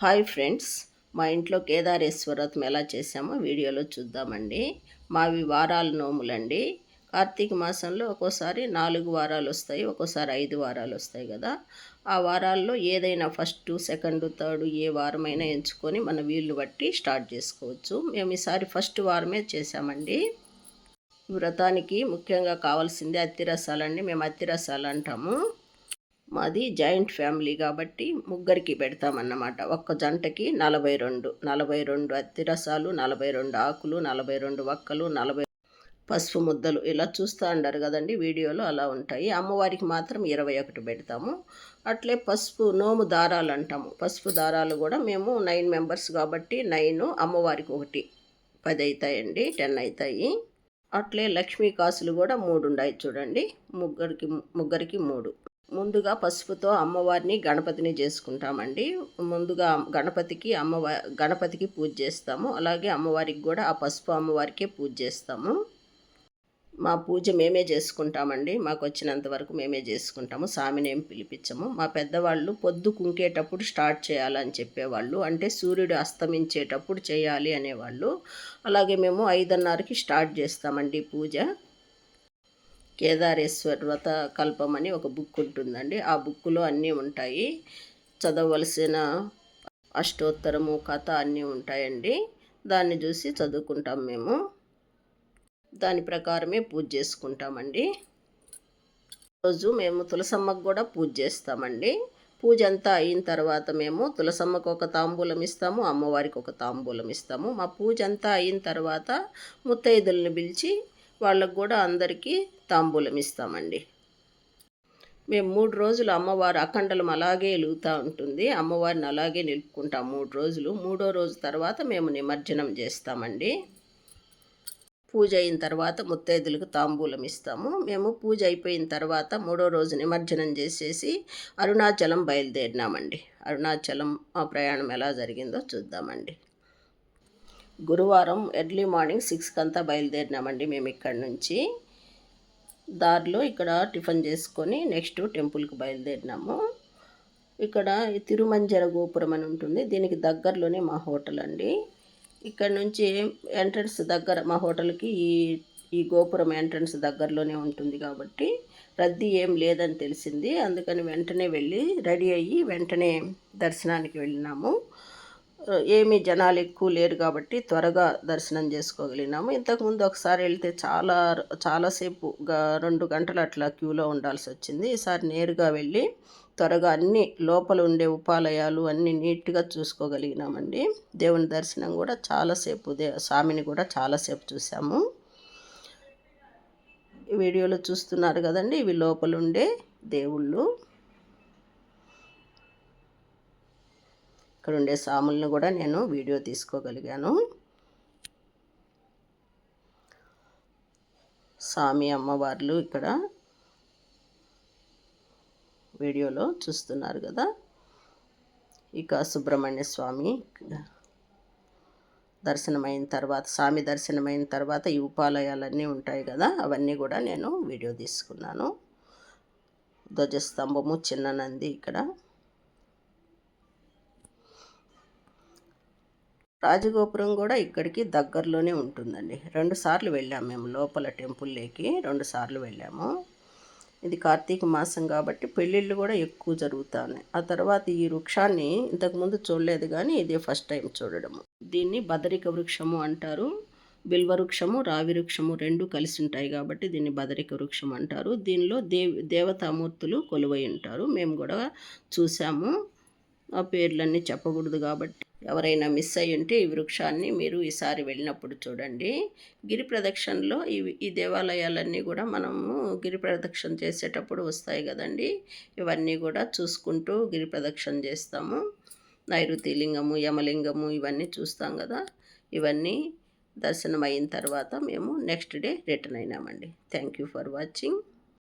Hi friends మా ఇంట్లో కేదారేశ్వర వ్రతం ఎలా చేసామో వీడియోలో చూద్దామండి. మావి వారాల నోములండి. కార్తీక మాసంలో ఒక్కోసారి నాలుగు వారాలు వస్తాయి ఒక్కోసారి ఐదు వారాలు వస్తాయి కదా. ఆ వారాల్లో ఏదైనా ఫస్ట్ సెకండ్ థర్డ్ ఏ వారమైనా ఎంచుకొని మన వీళ్ళు బట్టి స్టార్ట్ చేసుకోవచ్చు. మేము ఈసారి ఫస్ట్ వారమే చేసామండి వ్రతానికి ముఖ్యంగా కావాల్సింది అత్తిరసాలండి. మేము అత్తిరసాలు అంటాము. మాది జాయింట్ ఫ్యామిలీ కాబట్టి ముగ్గురికి పెడతామన్నమాట. ఒక్క జంటకి నలభై రెండు నలభై రెండు అత్తిరసాలు నలభై రెండు ఆకులు నలభై రెండు వక్కలు నలభై పసుపు ముద్దలు ఇలా చూస్తూ అంటారు కదండి వీడియోలో అలా ఉంటాయి. అమ్మవారికి మాత్రం ఇరవై ఒకటి పెడతాము. అట్లే పసుపు నోము దారాలు అంటాము. పసుపు దారాలు కూడా మేము నైన్ మెంబర్స్ కాబట్టి నైన్ అమ్మవారికి ఒకటి పది అవుతాయండి టెన్ అవుతాయి అట్లే లక్ష్మీ కాసులు కూడా మూడు ఉన్నాయి చూడండి. ముగ్గురికి ముగ్గురికి మూడు. ముందుగా పసుపుతో అమ్మవారిని గణపతిని చేసుకుంటామండి. ముందుగా గణపతికి అమ్మవారి గణపతికి పూజ చేస్తాము. అలాగే అమ్మవారికి కూడా ఆ పసుపు అమ్మవారికే పూజ చేస్తాము. మా పూజ మేమే చేసుకుంటామండి. మాకు వచ్చినంత వరకు మేమే చేసుకుంటాము. స్వామిని ఏం పిలిపించము. మా పెద్దవాళ్ళు పొద్దు కుంకేటప్పుడు స్టార్ట్ చేయాలని చెప్పేవాళ్ళు. అంటే సూర్యుడు అస్తమించేటప్పుడు చేయాలి అనేవాళ్ళు. అలాగే మేము ఐదున్నరకి స్టార్ట్ చేస్తామండి పూజ. కేదారేశ్వర్ వ్రత కల్పం అని ఒక బుక్ ఉంటుందండి. ఆ బుక్లో అన్నీ ఉంటాయి. చదవలసిన అష్టోత్తరము కథ అన్నీ ఉంటాయండి. దాన్ని చూసి చదువుకుంటాం మేము. దాని ప్రకారమే పూజ చేసుకుంటామండి. రోజు మేము తులసమ్మకు కూడా పూజ చేస్తామండి. పూజ అంతా అయిన తర్వాత మేము తులసమ్మకు ఒక తాంబూలం ఇస్తాము అమ్మవారికి ఒక తాంబూలం ఇస్తాము. మా పూజ అంతా అయిన తర్వాత ముత్తైదుల్ని పిలిచి వాళ్ళకు కూడా అందరికీ తాంబూలం ఇస్తామండి. మేము మూడు రోజులు అమ్మవారు అఖండలం అలాగే వెలుగుతూ ఉంటుంది. అమ్మవారిని అలాగే నిలుపుకుంటాం మూడు రోజులు. మూడో రోజు తర్వాత మేము నిమజ్జనం చేస్తామండి. పూజ అయిన తర్వాత ముత్తైదులకు తాంబూలం ఇస్తాము. మేము పూజ అయిపోయిన తర్వాత మూడో రోజు నిమజ్జనం చేసేసి అరుణాచలం బయలుదేరినామండి. అరుణాచలం ఆ ప్రయాణం ఎలా జరిగిందో చూద్దామండి. గురువారం ఎర్లీ మార్నింగ్ సిక్స్కి అంతా బయలుదేరినామండి మేము ఇక్కడి నుంచి. దారిలో ఇక్కడ టిఫిన్ చేసుకొని నెక్స్ట్ టెంపుల్కి బయలుదేరినాము. ఇక్కడ తిరుమంజర గోపురం అని ఉంటుంది. దీనికి దగ్గరలోనే మా హోటల్ అండి. ఇక్కడ నుంచి ఎంట్రన్స్ దగ్గర మా హోటల్కి ఈ ఈ గోపురం ఎంట్రన్స్ దగ్గరలోనే ఉంటుంది కాబట్టి రద్దీ ఏం లేదని తెలిసింది. అందుకని వెంటనే వెళ్ళి రెడీ అయ్యి వెంటనే దర్శనానికి వెళ్ళినాము. ఏమీ జనాలు ఎక్కువ లేరు కాబట్టి త్వరగా దర్శనం చేసుకోగలిగినాము. ఇంతకుముందు ఒకసారి వెళ్తే చాలా చాలాసేపు రెండు గంటలు అట్లా క్యూలో ఉండాల్సి వచ్చింది. ఈసారి నేరుగా వెళ్ళి త్వరగా అన్ని లోపల ఉండే ఉపాలయాలు అన్నీ నీట్గా చూసుకోగలిగినామండి. దేవుని దర్శనం కూడా చాలాసేపు దే స్వామిని కూడా చాలాసేపు చూసాము. వీడియోలో చూస్తున్నారు కదండి ఇవి లోపల ఉండే దేవుళ్ళు. ఇక్కడ ఉండే సాములను కూడా నేను వీడియో తీసుకోగలిగాను. స్వామి అమ్మవార్లు ఇక్కడ వీడియోలో చూస్తున్నారు కదా. ఇక సుబ్రహ్మణ్య స్వామి దర్శనమైన తర్వాత స్వామి దర్శనమైన తర్వాత ఈ ఉపాలయాలన్నీ ఉంటాయి కదా అవన్నీ కూడా నేను వీడియో తీసుకున్నాను. ధ్వజస్తంభము చిన్న నంది ఇక్కడ. రాజగోపురం కూడా ఇక్కడికి దగ్గరలోనే ఉంటుందండి. రెండు సార్లు వెళ్ళాము మేము లోపల టెంపుల్లోకి రెండు సార్లు వెళ్ళాము. ఇది కార్తీక మాసం కాబట్టి పెళ్ళిళ్ళు కూడా ఎక్కువ జరుగుతాయి ఆ తర్వాత ఈ వృక్షాన్ని ఇంతకుముందు చూడలేదు కానీ ఇది ఫస్ట్ టైం చూడడము. దీన్ని బదరిక వృక్షము అంటారు. బిల్వ వృక్షము రావి వృక్షము రెండు కలిసి ఉంటాయి కాబట్టి దీన్ని బదరిక వృక్షం అంటారు. దీనిలో దేవి దేవతామూర్తులు కొలువై ఉంటారు. మేము కూడా చూసాము. ఆ పేర్లన్నీ చెప్పకూడదు కాబట్టి. ఎవరైనా మిస్ అయ్యి ఉంటే ఈ వృక్షాన్ని మీరు ఈసారి వెళ్ళినప్పుడు చూడండి. గిరి ప్రదక్షిణలో ఈ ఈ దేవాలయాలన్నీ కూడా మనము గిరి ప్రదక్షిణ చేసేటప్పుడు వస్తాయి కదండి. ఇవన్నీ కూడా చూసుకుంటూ గిరి ప్రదక్షిణ చేస్తాము. నైరుతి లింగము యమలింగము ఇవన్నీ చూస్తాం కదా. ఇవన్నీ దర్శనం అయిన తర్వాత మేము next day return అయినామండి. Thank you for watching.